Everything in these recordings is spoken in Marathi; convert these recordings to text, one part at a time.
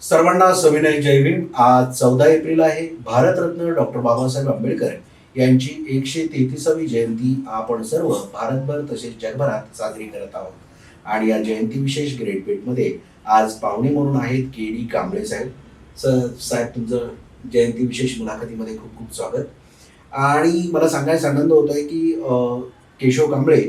सर्वांना सविनय जय आज चौदा एप्रिल आहे. भारतरत्न डॉक्टर बाबासाहेब आंबेडकर यांची एकशे तेहतीसावी जयंती आपण सर्व भारतभर तसेच जगभरात साजरी करत आहोत. आणि या जयंती विशेष ग्रेट भेटमध्ये आज पाहुणे म्हणून आहेत के डी कांबळे साहेब. स- साहेब तुमचं जयंती विशेष मुलाखतीमध्ये खूप खूप स्वागत. आणि मला सांगायचा आनंद होत आहे की केशव कांबळे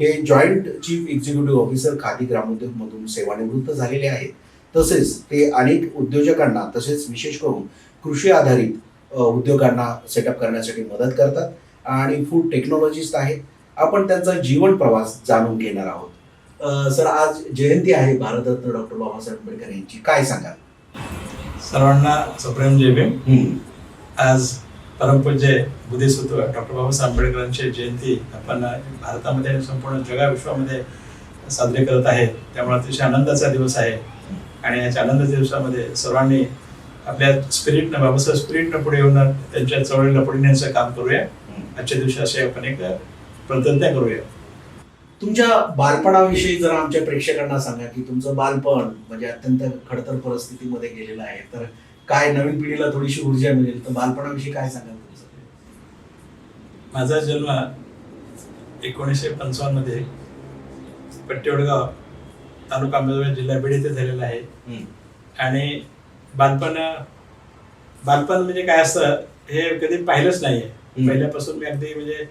हे joint chief executive officer Khadi ग्रामोद्योगमधून सेवानिवृत्त झालेले आहेत. तसेच ते अनेक उद्योजकांना तसेच विशेष करून कृषी आधारित उद्योगांना सेटअप करण्यासाठी मदत करतात. आणि फूड टेक्नॉलॉजिस्ट आहेत. आपण त्यांचा जीवन प्रवास जाणून घेणार आहोत. सर आज जयंती आहे. भारतरत्न डॉक्टर बाबासाहेब आंबेडकर यांची. काय सांगाल? सर्वांना सप्रेम जय भीम. आज परमपूज्य बुद्धिसत्व डॉक्टर बाबासाहेब आंबेडकरांची जयंती आपण भारतामध्ये आणि संपूर्ण जगा विश्वामध्ये साजरी करत आहे. त्यामुळे अतिशय आनंदाचा दिवस आहे. आणि याच्या आनंदाच्या दिवसामध्ये सर्वांनी आपल्या स्पिरिटनं बाबासाहेब स्पिरिटनं पुढे येऊन त्यांच्या चळवळीला पुढे नेण्याचं काम करूया. आजच्या दिवशी असे आपण एक प्रतिज्ञा करूया. तुमच्या बालपणाविषयी जर आमच्या प्रेक्षकांना सांगा की तुमचं बालपण म्हणजे अत्यंत खडतर परिस्थितीमध्ये गेलेलं आहे तर काय नवीन पिढीला थोडीशी ऊर्जा मिळेल? तर बालपणाविषयी काय सांगाल तुमचं? माझा जन्म एकोणीसशे पंचावन्नमध्ये पट्टेवडगाव तालुका अंबेजोगाई जिल्हा बीड येथे झालेला आहे. आणि बालपण बालपण म्हणजे काय असतं हे कधी पाहिलंच नाहीये हम्म. पहिल्यापासून मी अगदी म्हणजे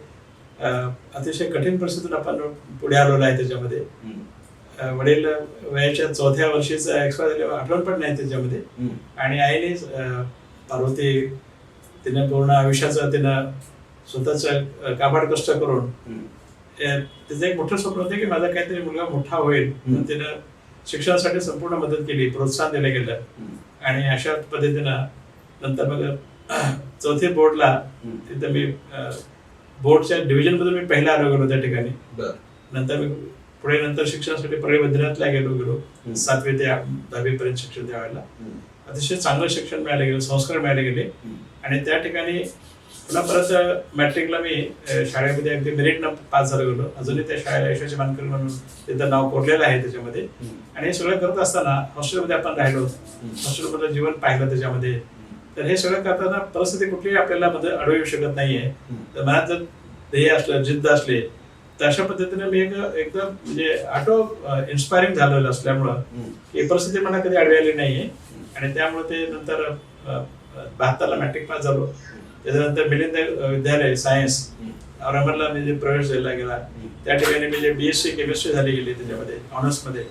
अतिशय कठीण परिस्थितीतून आपण पुढे आलेलो आहे त्याच्यामध्ये वडील वयाच्या चौथ्या वर्षीच एक्सपायर झाले आठवण पण नाही त्याच्यामध्ये. आणि आईने पार्वती तिने पूर्ण आयुष्याचं तिनं स्वतःच काबाड कष्ट करून तिचं एक मोठं स्वप्न होतं की माझा काहीतरी मुलगा मोठा होईल तिनं शिक्षणासाठी संपूर्ण मदत केली प्रोत्साहन दिलं गेलं. आणि अशा पद्धतीनं नंतर मग चौथी बोर्डला. तिथं मी बोर्डच्या डिव्हिजन मधून मी पहिला आलो गेलो त्या ठिकाणी. नंतर मी पुढे नंतर शिक्षणासाठी परळी वैद्यनाथला गेलो गेलो. सातवी ते दहावी पर्यंत शिक्षण द्यावायला. अतिशय चांगलं शिक्षण मिळालं गेलं संस्कार मिळाले गेले. आणि त्या ठिकाणी पुन्हा परत मॅट्रिकला मी शाळेमध्ये अगदी मेरिटनं पास झालो गेलो अजूनही त्या शाळेला यशस्वी मानकर म्हणून तिथं नाव कोरलेलं आहे त्याच्यामध्ये. आणि हे सगळं करत असताना हॉस्टेलमध्ये आपण राहिलो. हॉस्टेलमधलं जीवन पाहिलं त्याच्यामध्ये. तर हे सगळं करताना परिस्थिती कुठलीही आपल्याला मध्ये अडवू येऊ शकत नाहीये. तर मनात जर ध्येय असलं जिद्द असले तर अशा पद्धतीने मी एक एकदम म्हणजे ऑटो इन्स्पायरिंग झालेलं असल्यामुळं. ही परिस्थिती मला कधी आली नाहीये. आणि त्यामुळे ते नंतर बहात्तरला मॅट्रिक पास झालो. त्याच्यानंतर मिलिंद विद्यालय सायन्स. औरंगाबादला म्हणजे प्रवेश द्यायला गेला. त्या ठिकाणी म्हणजे बीएससी केमिस्ट्री झाली गेली त्याच्यामध्ये ऑनर्समध्ये.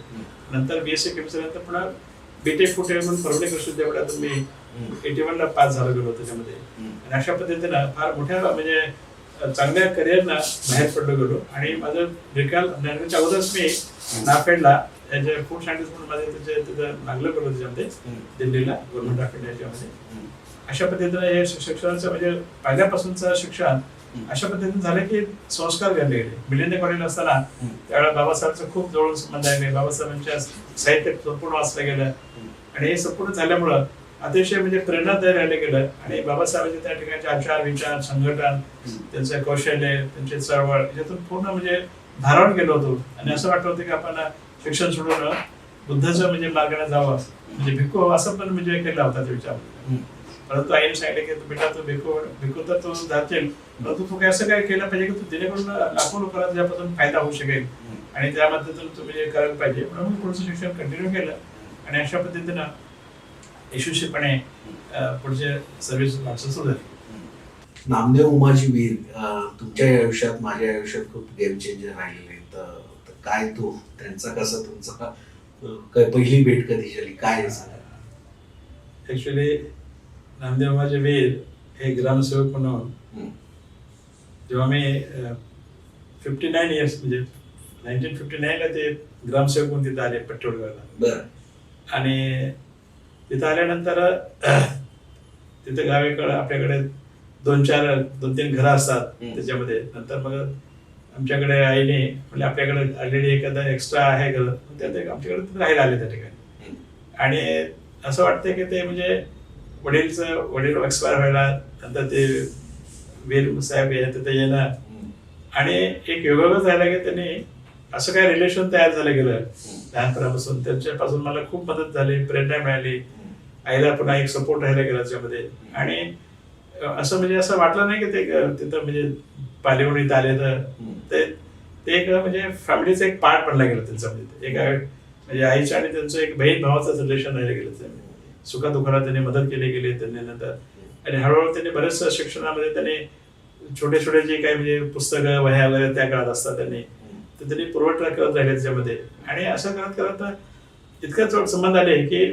नंतर बीएससी केमिस्ट्री नंतर पुन्हा बीटेक फुटे म्हणून परवडे कृषी विद्यापीठातून मी. एटी वनला पास झालो गेलो त्याच्यामध्ये. आणि अशा पद्धतीनं फार मोठ्या म्हणजे चांगल्या करिअरना बाहेर पडलो गेलो आणि माझं निकाल निकालच्या अगोदरच मी नाफेडला फूड सायंटिस्ट म्हणून माझे त्याचे तिथं लागलं गेलो त्याच्यामध्ये. दिल्लीला गव्हर्नमेंट नाफेड याच्यामध्ये हम्म. अशा पद्धतीनं हे शिक्षणाचं म्हणजे पहिल्यापासूनचं शिक्षण. अशा पद्धतीने झालं की संस्कार घडले गेले. मिलिंद कॉलेज असताना. त्यावेळेला बाबासाहेबचा खूप जवळून संबंध आहे. बाबासाहेबांच्या साहित्य संपूर्ण वाचलं गेलं. आणि हे संपूर्ण झाल्यामुळं अतिशय म्हणजे प्रेरणादायी राहिलं गेलं. आणि बाबासाहेबांचे त्या ठिकाणचे आचार विचार संघटन त्यांचं कौशल्य त्यांची चळवळ याच्यातून पूर्ण म्हणजे धारण गेलो होतो. आणि असं वाटत होतं की आपण शिक्षण सोडून बुद्धाचं म्हणजे मार्गाने जावं. म्हणजे भिक्खू असं पण म्हणजे केला होता ते विचार. परंतु आईने सांगितलं की तू बेटा तू भिक्खू भिक्खू तर तू जातील परंतु तू काय असं काय केलं पाहिजे की तू जेणेकरून लाखो लोकांना त्यापासून फायदा होऊ शकेल. आणि त्या पद्धतीने तुम्ही हे करायला पाहिजे म्हणून मी पुढचं शिक्षण कंटिन्यू केलं. आणि अशा पद्धतीनं यशस्वीपणे पुढचे सर्व्हिस वाटचाल सुरू झाली. नामदेव उमाजी वीर तुमच्या आयुष्यात माझ्या आयुष्यात खूप गेम चेंजर राहिलेले. तर काय तो? त्यांचा कसं तुमचा? काय पहिली भेट कधी झाली? काय ऍक्च्युली नामदेव माझे वीर हे ग्रामसेवक म्हणून. जेव्हा मी फिफ्टी नाईन इयर्स म्हणजे नाईन्टीन फिफ्टी नाईनला ते ग्रामसेवक म्हणून तिथं आले पट्टोडगावला बरं आणि तिथं आल्यानंतर तिथं गावीकडं आपल्याकडे दोन चार दोन तीन घरं असतात. त्याच्यामध्ये नंतर मग आमच्याकडे आईने म्हणजे आपल्याकडे ऑलरेडी एखादं एक्स्ट्रा आहे घर त्यात आमच्याकडे राहायला आले त्या ठिकाणी. आणि असं वाटतं की ते म्हणजे वडीलचं वडील एक्सपायर व्हायला नंतर ते वीर साहेब हे ते येणं आणि एक योगायोग झाला की त्यांनी असं काय रिलेशन तयार झालं गेलं. लहानपणापासून त्यांच्यापासून मला खूप मदत झाली प्रेरणा मिळाली. आईला पुन्हा एक सपोर्ट राहायला गेला त्याच्यामध्ये. आणि असं म्हणजे असं वाटलं नाही की ते तिथं म्हणजे पालिवून आले तर. ते ते एक म्हणजे फॅमिलीचं एक पार्ट बनला गेलं त्यांचं. म्हणजे एका म्हणजे आईच्या आणि त्यांचं एक बहीण भावाचं रिलेशन राहिलं गेलं सुखादुखाला त्यांनी मदत केली गेली त्यांनी नंतर. आणि हळूहळू त्यांनी बरेच शिक्षणामध्ये त्यांनी छोटे छोटे जे काही म्हणजे पुस्तकं वह्या वगैरे त्या काळात असतात त्यांनी. तर त्यांनी पुरवठा करत राहिले त्याच्यामध्ये. आणि असं करत करत इतकं संबंध आले की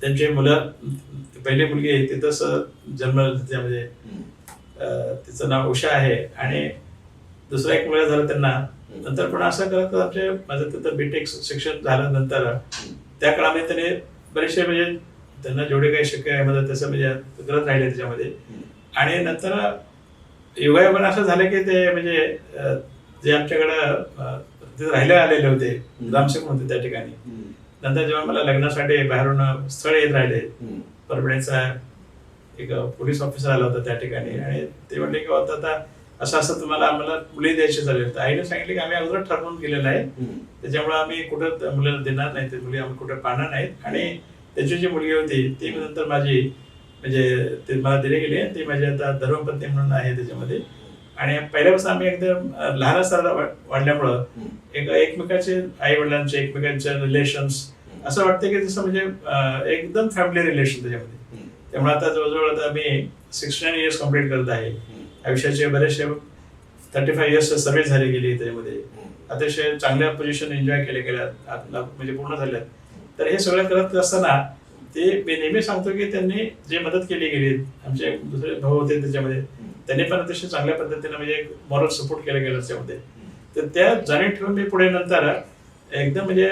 त्यांची मुलं पहिली मुलगी आहे तिथंच जन्म त्यामध्ये तिचं नाव उषा आहे. आणि दुसरा एक मुलगा झाला त्यांना. नंतर पण असं करत करत आमचे माझं तिथं बीटेक शिक्षण झाल्यानंतर त्या काळामध्ये त्याने बरेचसे म्हणजे त्यांना जेवढे काही शक्य आहे मदत तसं म्हणजे करत राहिले त्याच्यामध्ये. आणि नंतर योगायोगानं असं झालं की ते म्हणजे जे आमच्याकडं तिथे राहायला आलेले होते ग्रामसेवक होते त्या ठिकाणी. नंतर जेव्हा मला लग्नासाठी बाहेरून स्थळ येत राहिले परभणीचा एक पोलीस ऑफिसर आला होता त्या ठिकाणी. आणि ते म्हणले की "आता आता असं असं तुम्हाला आम्हाला मुली द्यायची चालेल तर आईने सांगितले की आम्ही अगोदर ठरवून केलेलं आहे. त्याच्यामुळे आम्ही कुठं मुलीला देणार नाही ते मुली आम्ही कुठं पाहणार नाहीत. आणि त्याची जी मुलगी होती ती नंतर माझी म्हणजे ते मला दिली गेली. ती माझी आता धर्मपत्नी म्हणून आहे त्याच्यामध्ये. आणि पहिल्यापासून आम्ही एकदम लहान असताना वाढल्यामुळं एक एकमेकाचे आई वडिलांचे एकमेकांचे रिलेशन्स असं वाटतं की जसं म्हणजे एकदम फॅमिली रिलेशन त्याच्यामध्ये. त्यामुळे आता जवळजवळ आता मी सिक्स्टी नाईन इयर्स कंप्लीट करत आहे. आयुष्याचे बरेचसे थर्टी फाय इयर्स सर्व्हिस झाली गेली त्याच्यामध्ये. अतिशय चांगल्या पोझिशन एन्जॉय केले गेल्या आत- म्हणजे पूर्ण झाल्यात. तर हे सगळं करत असताना ते मी नेहमी सांगतो की त्यांनी जे मदत केली गेली आमचे दुसरे भाऊ होते त्याच्यामध्ये त्यांनी पण अतिशय चांगल्या पद्धतीने म्हणजे एक मॉरल सपोर्ट केला गेला त्याच्यामध्ये. तर त्या जाणीव ठेवून मी पुढे नंतर एकदम म्हणजे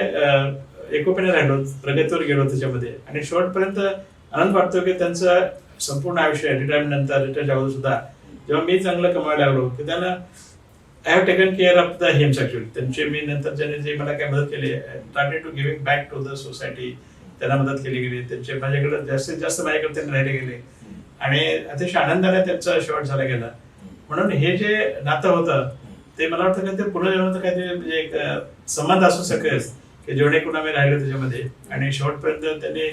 एकोप्याने राहिलो प्रगतीवर गेलो त्याच्यामध्ये. आणि शेवटपर्यंत आनंद वाटतो की त्यांचं संपूर्ण आयुष्य रिटायरमेंट नंतर रिटायर अगोदर सुद्धा जेव्हा मी चांगलं कमायला लागलो की त्यांना I have taken care of the hems actually त्यांचे मी नंतर ज्याने जे मला काय मदत केली started to giving back to the society त्यांना मदत केली गेली. त्यांचे माझ्याकडे जास्तीत जास्त माझ्याकडे त्यांनी राहिले गेले. आणि अतिशय आनंदाने त्यांचा शेवट झाला गेला. म्हणून हे जे नातं होतं ते मला वाटतं की ते पुनर्जन्माचं काहीतरी म्हणजे एक संबंध असू शकेल की जेणेकरून आम्ही राहिलो त्याच्यामध्ये. आणि शेवटपर्यंत त्यांनी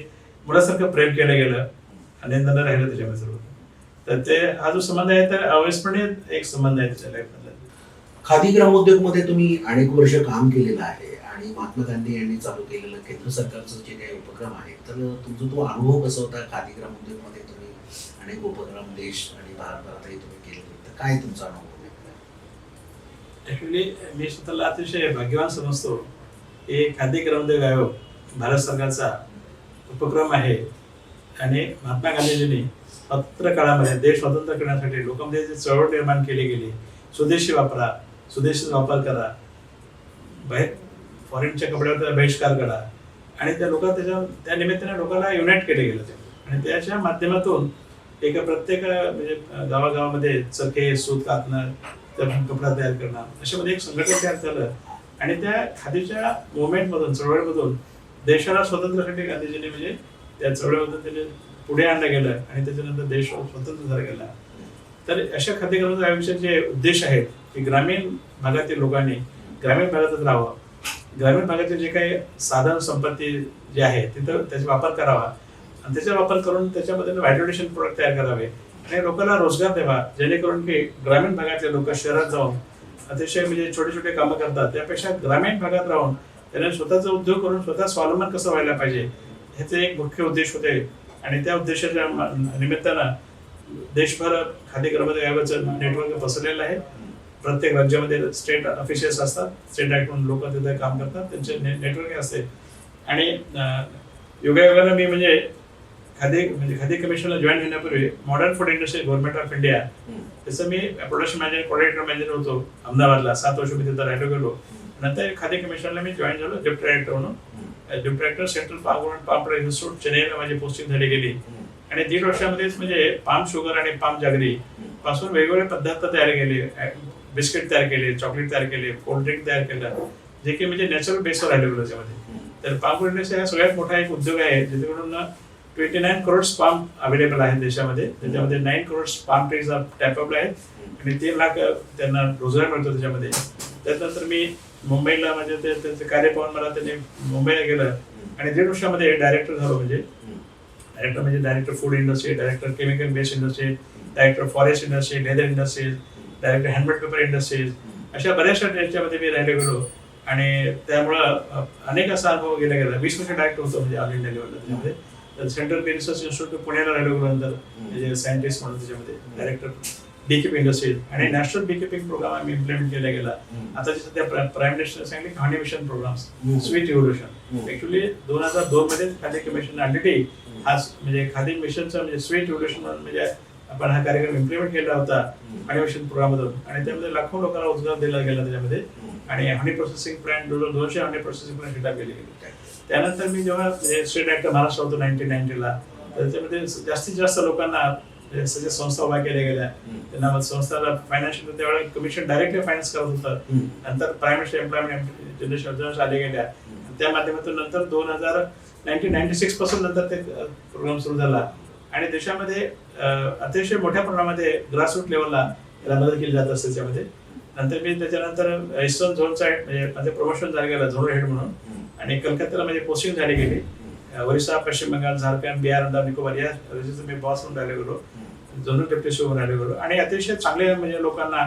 मुलासारखं प्रेम केलं गेलं. आनंदाने राहिलं त्याच्यामध्ये सर्व. तर ते हा जो संबंध आहे तर अवयस्पणे एक संबंध आहे त्याच्या लाईफमधला खादी ग्रामोद्योगमध्ये तुम्ही अनेक वर्ष काम केलेलं आहे आणि महात्मा गांधी यांनी चालू केलेलं केंद्र सरकारचं जे काही उपक्रम आहे तर तुमचा तो अनुभव कसा होता खादी ग्रामोद्योगमध्ये तुम्ही? अनेक उपक्रम देश आणि भारतभरातही तुम्ही केले तर काय तुमचा अनुभव? ऍक्च्युली मी स्वतःला अतिशय भाग्यवान समजतो. की खादी ग्रामोद्योग आयोग भारत सरकारचा उपक्रम आहे. आणि महात्मा गांधीजींनी स्वातंत्र्य काळामध्ये देश स्वतंत्र करण्यासाठी लोकांमध्ये जे चळवळ निर्माण केली गेली स्वदेशी वापरा स्वदेशीचा वापर करा. बाहेर फॉरेनच्या कपड्यावर बहिष्कार करा. आणि त्या लोकांना त्याच्या त्या निमित्ताने लोकांना युनाईट केले गेलं ते आणि त्याच्या माध्यमातून एका प्रत्येक म्हणजे गावागावामध्ये चके सूत कातणं त्या कपडा तयार करणं अशामध्ये एक संघटन तयार झालं. आणि त्या खादीच्या मुवमेंटमधून चळवळीमधून देशाला स्वातंत्र्यासाठी गांधीजींनी म्हणजे त्या चळवळीमधून त्याने पुढे आणलं गेलं आणि त्याच्यानंतर देश स्वतंत्र झाला गेला. तर अशा खाद्यक्रमाचे आयुष्याचे जे उद्देश आहेत की ग्रामीण भागातील लोकांनी ग्रामीण भागातच राहावं. ग्रामीण भागाचे जे काही साधन संपत्ती जे आहे तिथं त्याचा वापर करावा. आणि त्याचा वापर करून त्याच्यामध्ये व्हॅल्युडेशन प्रोडक्ट तयार करावे. आणि लोकांना रोजगार द्यावा जेणेकरून की ग्रामीण भागातले लोक शहरात जाऊन अतिशय म्हणजे छोटे छोटे कामं करतात. त्यापेक्षा ग्रामीण भागात राहून त्याने स्वतःचा उद्योग करून स्वतः स्वावलंबन कसं व्हायला पाहिजे ह्याचे एक मुख्य उद्देश होते. आणि त्या उद्देशाच्या निमित्तानं देशभर खादी ग्रामोद्योग आयोगाचं नेटवर्क पसरलेलं आहे. प्रत्येक राज्यामध्ये स्टेट ऑफिशियल्स असतात स्टेट ऍक्ट म्हणून लोक तिथे काम करतात त्यांचे नेटवर्क असते. आणि योगायोगानं मी म्हणजे खादी म्हणजे खादी कमिशनला जॉईन होण्यापूर्वी modern food industry government of India त्याचं मी प्रोडक्शन मॅनेजर कोऑर्डिनेटर मॅनेजर होतो अहमदाबादला. सात वर्ष मी तिथं राहिलो गेलो. नंतर खादी कमिशनला मी जॉईन झालो डिप्टी डायरेक्टर म्हणून. Director central palm palm institute चेन्नईला माझी पोस्टिंग झाली गेली. आणि दीड वर्षामध्येच म्हणजे पाम शुगर आणि पाम जागरी पासून वेगवेगळे पदार्थ तयार केले बिस्किट तयार केले चॉकलेट तयार केले कोल्ड ड्रिंक तयार केलं जे की म्हणजे नॅचरल बेसवर राहिले गेलो त्याच्यामध्ये तर पाम इंडस्ट्री हा सगळ्यात मोठा एक उद्योग आहे ज्याच्याकडून twenty nine crores palm available आहेत देशामध्ये. त्याच्यामध्ये nine crores palm trees tap up आहेत. आणि तीन लाख त्यांना रोजगार मिळतो त्याच्यामध्ये. त्यानंतर मी मुंबईला म्हणजे ते त्यांचं कार्य पाहून मला त्यांनी मुंबईला गेलं आणि दीड वर्षामध्ये डायरेक्टर झालो म्हणजे. डायरेक्टर म्हणजे director food industry director chemical based industry director forest industry leather industries director handmade paper industries अशा बऱ्याचशा याच्यामध्ये मी राहिलो गेलो. आणि त्यामुळं अनेक असा अनुभव गेला गेला. वीस वर्ष डायरेक्ट होतो म्हणजे ऑल इंडिया लेवलला त्याच्यामध्ये. तर सेंट्रल रिसर्च इन्स्टिट्यूट पुण्याला राहिलो गेलो नंतर. म्हणजे सायंटिस्ट म्हणून त्याच्यामध्ये डायरेक्टर बीकीपिंग इंडस्ट्रीज आणि नॅशनल बीकीपिंग प्रोग्राम आम्ही इम्प्लिमेंट केला गेला आता जे सध्या प्राईम मिनिस्टर सांगितले honey mission programmes sweet revolution. Actually दोन हजार दोन मध्ये खादी कमिशन ऑलरेडी हा म्हणजे खादी मिशनचा म्हणजे स्वीट रिव्होल्युशन म्हणजे आपण हा कार्यक्रम इम्प्लिमेंट केला होता. हनी मिशन प्रोग्राम मधून. आणि त्यामध्ये लाखो लोकांना रोजगार दिला गेला त्याच्यामध्ये. आणि हनी प्रोसेसिंग प्लांट दोनशे हनी प्रोसेसिंग प्लांट सेटअप केले गेले. त्यानंतर मी जेव्हा म्हणजे स्टेट डायरेक्टर महाराष्ट्र होतो नाईन्टीन नाईन्टीला त्याच्यामध्ये जास्तीत जास्त लोकांना म्हणजे सगळ्या संस्था उभ्या केल्या गेल्या. त्यांना संस्थाला फायनान्शियल त्यावेळेला कमिशन डायरेक्टली फायनान्स करत होतं. नंतर मिनिस्टर एम्प्लॉयमेंट जनरेशन आले गेल्या. त्या माध्यमातून नंतर दोन हजार नाईन्टीन नाईन्टी सिक्सपासून नंतर ते प्रोग्राम सुरू झाला. आणि देशामध्ये अतिशय मोठ्या प्रमाणामध्ये ग्रासरूट लेवलला याला मदत केली जात असते त्याच्यामध्ये नंतर मी त्याच्यानंतर ईस्टर्न झोनचा म्हणजे माझं प्रमोशन झालं गेलं झोन हेड म्हणून. आणि कलकत्त्याला माझी पोस्टिंग झाली गेली. ओरिसा पश्चिम बंगाल झारखंड बिहार अंदाज निकोबार या राज्याचं मी बॉस म्हणून राहिले गेलो झोनल डेप्युटी शिवून राहिले गेलो आणि अतिशय चांगले म्हणजे लोकांना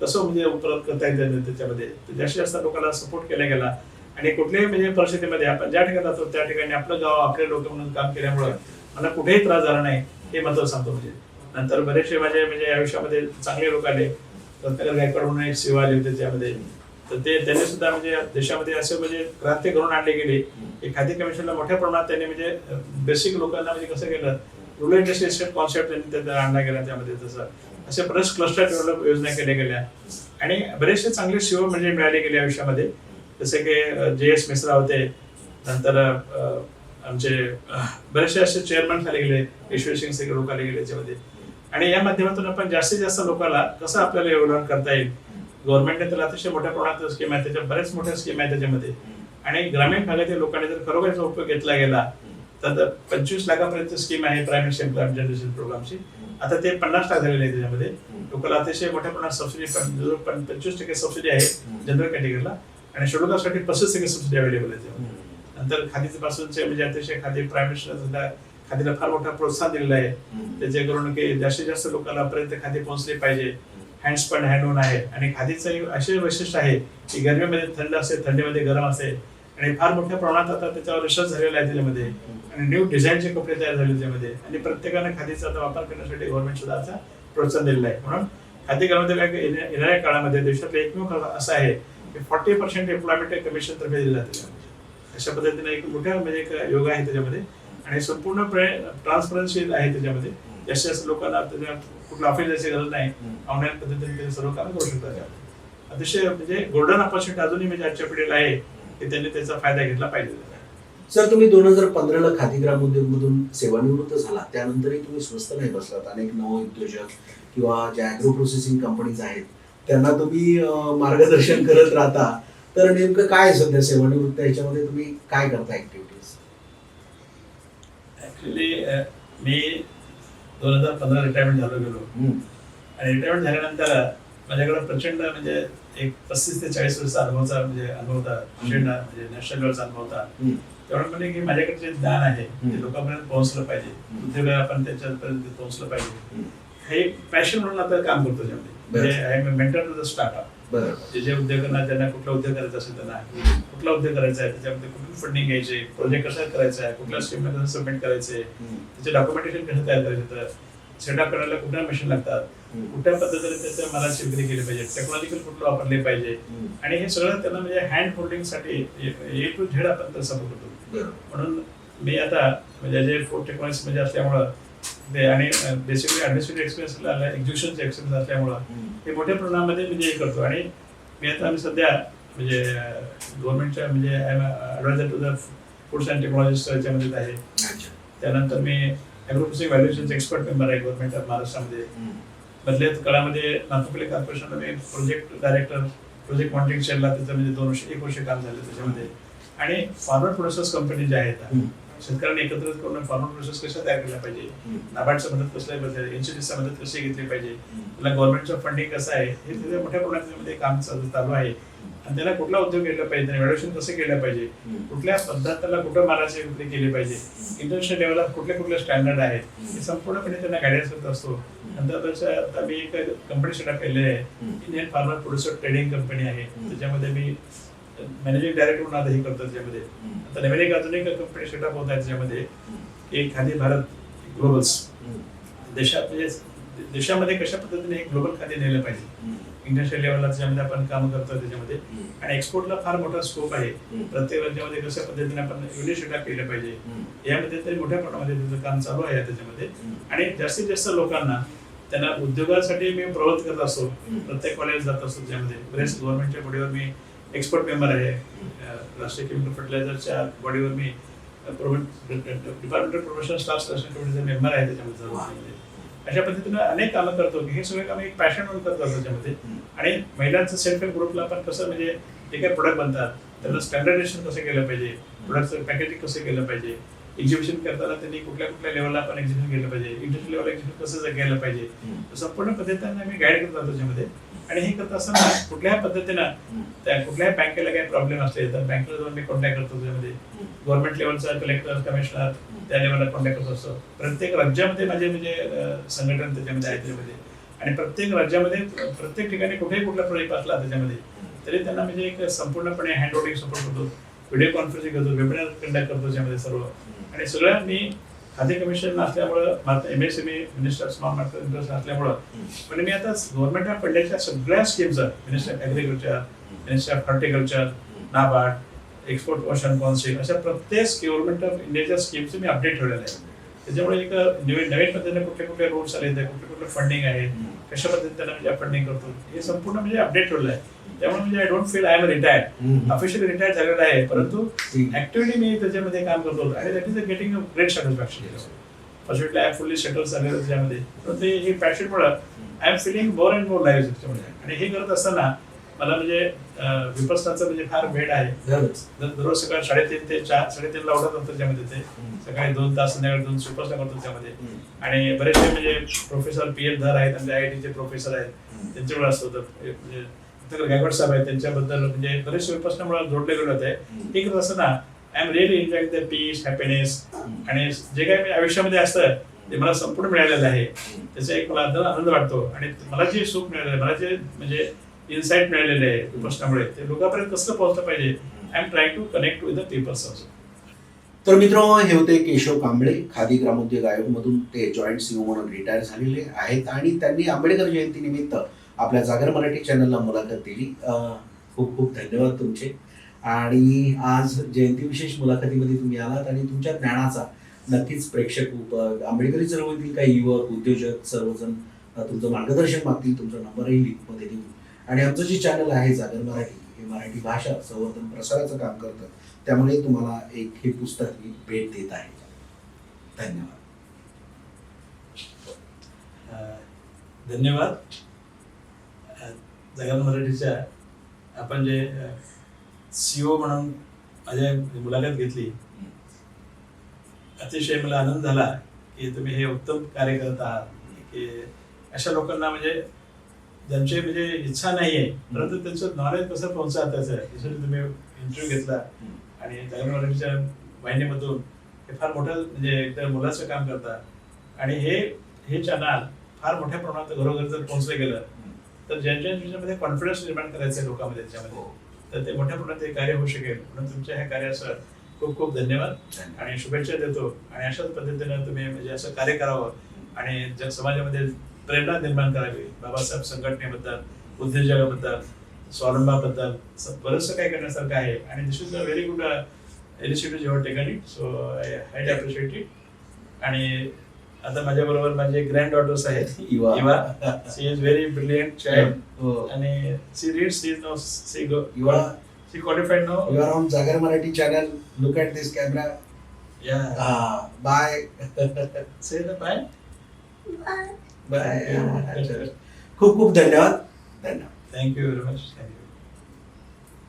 कसं म्हणजे उपलब्ध करता येतं त्याच्यामध्ये. जास्तीत जास्त लोकांना सपोर्ट केला गेला. आणि कुठल्याही म्हणजे परिस्थितीमध्ये आपण ज्या ठिकाणी जातो त्या ठिकाणी आपलं गाव आपले लोक म्हणून काम केल्यामुळं मला कुठेही त्रास झाला नाही हे महत्त्व सांगतो म्हणजे. नंतर बरेचसे माझे म्हणजे आयुष्यामध्ये चांगले लोक आले. रत्नाकर गायकवाड म्हणून एक सेवा आली होती त्यामध्ये. तर ते त्यांनी सुद्धा म्हणजे देशामध्ये असे म्हणजे क्रांती घडून आणली गेली. की खादी कमिशनला मोठ्या प्रमाणात त्यांनी म्हणजे बेसिक लोकांना म्हणजे कसं केलं रुरल इंडस्ट्री कॉन्सेप्ट त्यांनी त्याचा आणला गेला त्यामध्ये तसं. असे बरेच क्लस्टर डेव्हलप योजना केल्या गेल्या. आणि बरेचसे चांगले शिव म्हणजे मिळाले गेले आयुष्यामध्ये. जसे की जे एस मिश्रा होते. नंतर आमचे बरेचसे असे चेअरमन झाले गेले. ईश्वर सिंग सेठ लोक आले गेले याच्यामध्ये आणि या माध्यमातून आपण जास्तीत जास्त लोकांना कसं आपल्याला योगदान करता येईल? गव्हर्नमेंटने तर अतिशय मोठ्या प्रमाणात स्कीम आहे. त्याच्या बऱ्याच मोठ्या स्कीम आहे त्याच्यामध्ये. आणि ग्रामीण भागातील लोकांनी जर खरोखर याचा उपयोग घेतला गेला तर पंचवीस लाखापर्यंत स्कीम आहे प्राईम मिनिस्टर जनरेशन प्रोग्रामची आता ते पन्नास लाख झालेले आहे त्याच्यामध्ये. लोकांना अतिशय मोठ्या प्रमाणात सबसिडी पंचवीस टक्के सबसिडी आहे जनरल कॅटेगरीला आणि शेड्यूल कास्टसाठी पस्तीस टक्के सबसिडी अवेलेबल आहे नंतर खादीचे पासूनचे म्हणजे अतिशय खादी प्राईम मिनिस्टर खादीला फार मोठा प्रोत्साहन दिलेला आहे. त्याचे करून की जास्तीत जास्त लोकांना पर्यंत खादी पोहोचली पाहिजे. हँड्स पण हँड ऑन आहे. आणि खादीचं असे वैशिष्ट्य आहे की गरमीमध्ये थंड असेल थंडीमध्ये गरम असेल आणि फार मोठ्या प्रमाणात आता त्याच्यावर रिसर्च झालेला आहे त्याच्यामध्ये. आणि न्यू डिझाईनचे कपडे तयार झाले त्यामध्ये आणि प्रत्येकाने खादीचा आता वापर करण्यासाठी गव्हर्नमेंट सुद्धा आता प्रोत्साहन दिलेलं आहे. म्हणून खादी घरामध्ये काय येणाऱ्या काळामध्ये देशातला एकमेव काळ असं आहे की फॉर्टी पर्सेंट एम्प्लॉयमेंट कमिशन तर्फे दिलं जाते त्याच्यामध्ये. अशा पद्धतीने एक मोठ्या म्हणजे एक योग आहे त्याच्यामध्ये. आणि संपूर्णपणे ट्रान्सपरन्सी आहे त्याच्यामध्ये. जास्तीत जास्त लोकांना त्याच्या कुठलं ऑफिस जायची गरज नाही. ऑनलाईन पद्धतीने ते सर्व काम करू शकतात. अतिशय म्हणजे गोल्डन ऑपॉर्च्युनिटी अजूनही म्हणजे आजच्या पिढीला आहे. की त्यांनी त्याचा फायदा घेतला पाहिजे. सर तुम्ही दोन हजार पंधराला खादी ग्राम उद्योग मधून सेवानिवृत्त झाला. त्यानंतरही तुम्ही स्वस्त नाही बसलात. अनेक नवउद्योजक किंवा ज्या अॅग्रो प्रोसेसिंग कंपनीज आहेत त्यांना तुम्ही मार्गदर्शन करत राहता. तर नेमकं काय सध्या सेवानिवृत्त? ह्याच्यामध्ये तुम्ही काय करता ऍक्टिव्हिटीज ऍक्च्युली मी दोन हजार पंधरा रिटायरमेंट झालो गेलो. आणि रिटायरमेंट झाल्यानंतर माझ्याकडे प्रचंड म्हणजे एक पस्तीस ते चाळीस वर्षाचा अनुभवचा म्हणजे अनुभव होता. प्रचंड म्हणजे नॅशनल लेवलचा अनुभव होता. तेवढं म्हणजे की माझ्याकडे जे ज्ञान आहे ते. लोकांपर्यंत पोहोचलं पाहिजे. उद्योगाला आपण त्याच्यापर्यंत पोहोचलं पाहिजे. हे पॅशन म्हणून आता काम करतो म्हणजे I am mentor to the startup जे जे उद्योगांना ज्यांना कुठला उद्योग करायचा असेल त्यांना. कुठला उद्योग करायचा आहे त्याच्यामध्ये कुठून फंडिंग घ्यायचे प्रोजेक्ट कसा करायचा आहे कुठल्या स्कीमला कसं सबमिट करायचे त्याचे डॉक्युमेंटेशन कसं तयार करायचं तर सेटअप करायला कुठल्या मशीन लागतात कुठल्या पद्धतीने त्याच्या मालाची विक्री केली पाहिजे टेक्नॉलॉजिकल कुठलं वापरले पाहिजे. आणि हे सगळं त्यांना म्हणजे हँड होल्डिंगसाठी ए टू झेड आपण सपोर्ट बरं. म्हणून मी आता म्हणजे जे फूड टेक्नॉलॉजी म्हणजे असल्यामुळं आणि बेसिकली ॲडमिनिस्ट्रेटिव्ह एक्सपिरियन्स एक्झिक्युशनचा एक्सपिरियन्स असल्यामुळं हे मोठ्या प्रमाणामध्ये म्हणजे हे करतो. आणि मी आता मी सध्या म्हणजे गव्हर्नमेंटच्या म्हणजे adviser to the foods and technology याच्यामध्ये आहे. त्यानंतर मी ॲग्रोप्रोसिंग व्हॅल्युएशनचे एक्सपर्ट मेंबर आहे गव्हर्नमेंट ऑफ महाराष्ट्रामध्ये मधल्या काळामध्ये नागपूरले कॉर्पोरेशनला मी प्रोजेक्ट डायरेक्टर प्रोजेक्ट मॉनिटरिंग सेलला त्याचं म्हणजे दोन वर्ष एक वर्ष काम झालं त्याच्यामध्ये. आणि फार्मर प्रोसेस कंपनी ज्या आहेत. शेतकऱ्यांनी एकत्रित करून फार्मर प्रोसेस कशा तयार केल्या पाहिजे? नाबार्डचं मदत कसं पाहिजे इन्शुरन्सचा मदत कशी घेतली पाहिजे? त्याला गव्हर्नमेंटचं फंडिंग कसं आहे? हे त्याच्या मोठ्या प्रमाणामध्ये काम चालू चालू आहे. आणि त्याला कुठला उद्योग केला पाहिजे? व्हॅल्युएशन कसं केलं पाहिजे? कुठल्या पद्धतीला कुठं मालाची विक्री केली पाहिजे? इंटरनॅशनल लेवलला कुठले कुठले स्टँडर्ड आहेत? हे संपूर्णपणे त्यांना गायडन्स करत असतो. नंतर त्याच्या आता मी एक कंपनी सेटअप केलेली आहे. Indian farmer producer trading company आहे. त्याच्यामध्ये मी मॅनेजिंग डायरेक्टर म्हणून आता हे करतो त्याच्यामध्ये. आता नवीन एक अजून एक कंपनी सेटअप होत आहे त्याच्यामध्ये. एक खादी भारत ग्लोबल्स देशात म्हणजे देशामध्ये कशा पद्धतीने एक ग्लोबल खादी नेलं पाहिजे? इंटरनॅशनल लेवलला त्याच्यामध्ये आपण काम करतो त्याच्यामध्ये. आणि एक्सपोर्टला फार मोठा स्कोप आहे. प्रत्येक राज्यामध्ये कशा पद्धतीने आपण युनिट सेटअप केलं पाहिजे? यामध्ये तरी मोठ्या प्रमाणामध्ये त्याचं काम चालू आहे त्याच्यामध्ये. आणि जास्तीत जास्त लोकांना त्यांना उद्योगासाठी मी प्रवृत्त करत असतो. प्रत्येक कॉलेज जात असतो त्याच्यामध्ये. बरेच गव्हर्नमेंटच्या बॉडीवर मी एक्सपर्ट मेंबर आहे. राष्ट्रीय केमिकल फर्टिलायझरच्या बॉडीवर मी department of professional staff selection कमिटीचा member आहे त्याच्यामध्ये. अशा पद्धतीनं अनेक कामं करतो की हे सगळे काम एक पॅशन म्हणून करत त्याच्यामध्ये. आणि महिलांचं सेल्फ हेल्प ग्रुपला आपण कसं म्हणजे जे काही प्रोडक्ट बनतात त्यांना स्टँडर्डायझेशन कसं केलं पाहिजे? प्रोडक्टचं पॅकेजिंग कसं केलं पाहिजे? एक्झिबिशन करताना त्यांनी कुठल्या कुठल्या लेवलला आपण एक्झिबिशन केलं पाहिजे? इंटरनॅशनल लेवल एक्झिबिशन कसं केलं पाहिजे? संपूर्ण पद्धतीने आम्ही गाईड करत त्याच्यामध्ये. आणि हे करत असताना कुठल्याही पद्धतीनं त्या कुठल्याही बँकेला काही प्रॉब्लेम असले तर बँकेला जाऊन मी कॉन्टॅक्ट करतो त्याच्यामध्ये. गव्हर्नमेंट लेवलचा कलेक्टर कमिशनर त्या लेवलला कॉन्टॅक्ट करत असतो. प्रत्येक राज्यामध्ये माझे म्हणजे संघटन त्याच्यामध्ये आहे त्याच्यामध्ये. आणि प्रत्येक राज्यामध्ये प्रत्येक ठिकाणी कुठेही कुठला प्रोजेक्ट असला त्याच्यामध्ये तरी त्यांना म्हणजे एक संपूर्णपणे हँड सपोर्ट करतो. व्हिडिओ कॉन्फरन्सिंग करतो वेबिनार कंडक्ट करतो त्याच्यामध्ये सर्व. आणि सगळ्यांनी मी खाते कमिशन असल्यामुळं M S M minister small market interest असल्यामुळं. पण मी आता गव्हर्नमेंट ऑफ इंडियाच्या सगळ्या स्कीम्स आहेत. Minister of agriculture minister of horticulture NABARD export ocean council अशा प्रत्येक गव्हर्नमेंट ऑफ इंडियाच्या स्कीमचे मी अपडेट ठेवलेल्या आहेत. त्याच्यामुळे एक नवीन नवीन पद्धतीने कुठले कुठले रोड्स आले आहेत कुठले कुठले फंडिंग आहे कशा पद्धतीने त्यांना म्हणजे फंडिंग करतो. हे संपूर्ण म्हणजे अपडेट ठेवलं आहे. त्यामुळे म्हणजे I don't feel I am retired officially retire झालेला आहे. परंतु ऍक्टिव्हली मी त्याच्यामध्ये काम करतो. आणि that is getting a great satisfaction fortunately I fully settle झालेलं त्याच्यामध्ये. ते हे पॅशनमुळे I am feeling more and more live त्याच्यामध्ये. आणि हे करत असताना मला म्हणजे विपसनाचं म्हणजे फार वेळ आहे. दर- दररोज सकाळी साडेतीन ते चार साडेतीनला उठत असतो त्याच्यामध्ये ते सकाळी दोन तास संध्याकाळी दोन सुपरस्टार करतो त्यामध्ये. आणि बरेचसे म्हणजे प्रोफेसर पी एल धर आहेत आय आय टीचे प्रोफेसर आहेत. त्यांच्याकडे असतो तर हे म्हणजे गायकवाड साहेब आहेत त्यांच्याबद्दल म्हणजे बरेचसे विपसनामुळे जोडले गेले होते. हे करत असताना I am really enjoying the peace happiness आणि जे काही मी आयुष्यामध्ये असतं ते मला संपूर्ण मिळालेलं आहे. त्याचा एक मला आनंद आनंद वाटतो. आणि मला जे सुख मिळालेलं आहे मला जे म्हणजे इन्साइट मिळालेले आहे प्रश्नामुळे ते लोकांपर्यंत कसं पोहोचलं पाहिजे? I am try to connect with the peoples also तर मित्र हे होते केशव कांबळे खादी ग्रामोद्योग आयोगमधून ते जॉईंट सीओ म्हणून रिटायर झालेले आहेत आणि त्यांनी आंबेडकर जयंतीनिमित्त आपल्या जागर मराठी चॅनलला मुलाखत दिली. खूप खूप धन्यवाद तुमचे. आणि आज जयंती विशेष मुलाखतीमध्ये तुम्ही आलात आणि तुमच्या ज्ञानाचा नक्कीच प्रेक्षक उप- आंबेडकरी चळवळीतील काही युवक उद्योजक सर्वजण तुमचं मार्गदर्शन मागतील तुमचा नंबरही लिंकमध्ये देऊ आणि आमचं जे चॅनल आहे जागर मराठी हे मराठी भाषा संवर्धन प्रसाराचं काम करतं त्यामुळे तुम्हाला एक हे पुस्तक मी भेट देत आहे. धन्यवाद. धन्यवाद. अं, मराठीच्या आपण जे सीओ म्हणून माझ्या मुलाखत घेतली अतिशय मला आनंद झाला की तुम्ही हे उत्तम कार्य करत आहात की अशा लोकांना म्हणजे ज्यांची म्हणजे इच्छा नाही आहे परंतु त्यांचं नॉलेज कसं त्याचं यासाठी तुम्ही इंटरव्ह्यू घेतला. आणि मराठीच्या वाहिनीमधून हे फार मोठं म्हणजे एकतर मुलाचं काम करतात आणि हे हे चॅनल फार मोठ्या प्रमाणात घरोघरी जर पोहोचलं गेलं तर ज्यांच्या ज्यांच्यामध्ये कॉन्फिडन्स निर्माण करायचं आहे लोकांमध्ये त्याच्यामध्ये तर ते मोठ्या प्रमाणात ते कार्य होऊ शकेल. म्हणून तुमच्या ह्या कार्याचं खूप खूप धन्यवाद. आणि शुभेच्छा देतो. आणि अशाच पद्धतीनं तुम्ही म्हणजे असं कार्य करावं. आणि जग समाजामध्ये प्रेरणा निर्माण करावी. बाबासाहेब संघटनेबद्दल उद्योजकाबद्दल स्वावलंबाबद्दल बरंचसं काही करण्यासारखं आहे. आणि this is a very good initiative your taken it so I highly appreciate it आणि आता माझ्याबरोबर माझे ग्रँड डॉटर्स आहेत. Yuva. Eva. She is very brilliant child. आणि she reads she know she go Yuva she qualified no You are on Zagar Marathi channel. Look at this camera. या bye. Say the bye bye. खूप खूप धन्यवाद धन्यवाद थँक्यू व्हेरी मच थँक्यू